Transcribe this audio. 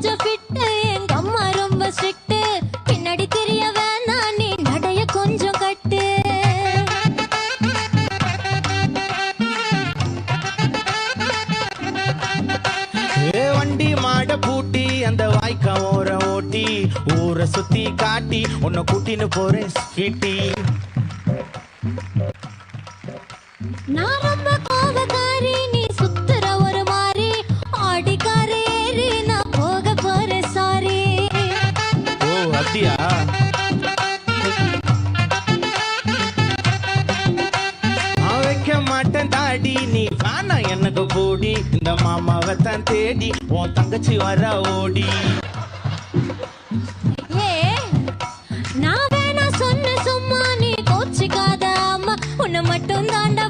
கொஞ்சம் ஃபிட்டு எங்க அம்மா ரொம்ப ஸ்ட்ரிக்ட் பின்னாடி தெரிய வேணாம் நீ நடைய கொஞ்சம் கட்டு. ஏ வண்டி மாட பூட்டி அந்த வாய்க்கா ஓர ஓட்டி ஊரை சுத்தி காட்டி உன்னை கூட்டின்னு போறேன் ஸ்வீட்டி. நான் ரொம்ப கோபக்காரி அப்படியா? மாட்டேன் தாடி நீ வேணா எனக்கு போடி. இந்த மாமாவை தான் தேடி உன் தங்கச்சி வர ஓடி. நான் வேணா சொன்ன சும்மா நீ கோச்சிக்காத அம்மா. உன்னை மட்டும் தாண்டா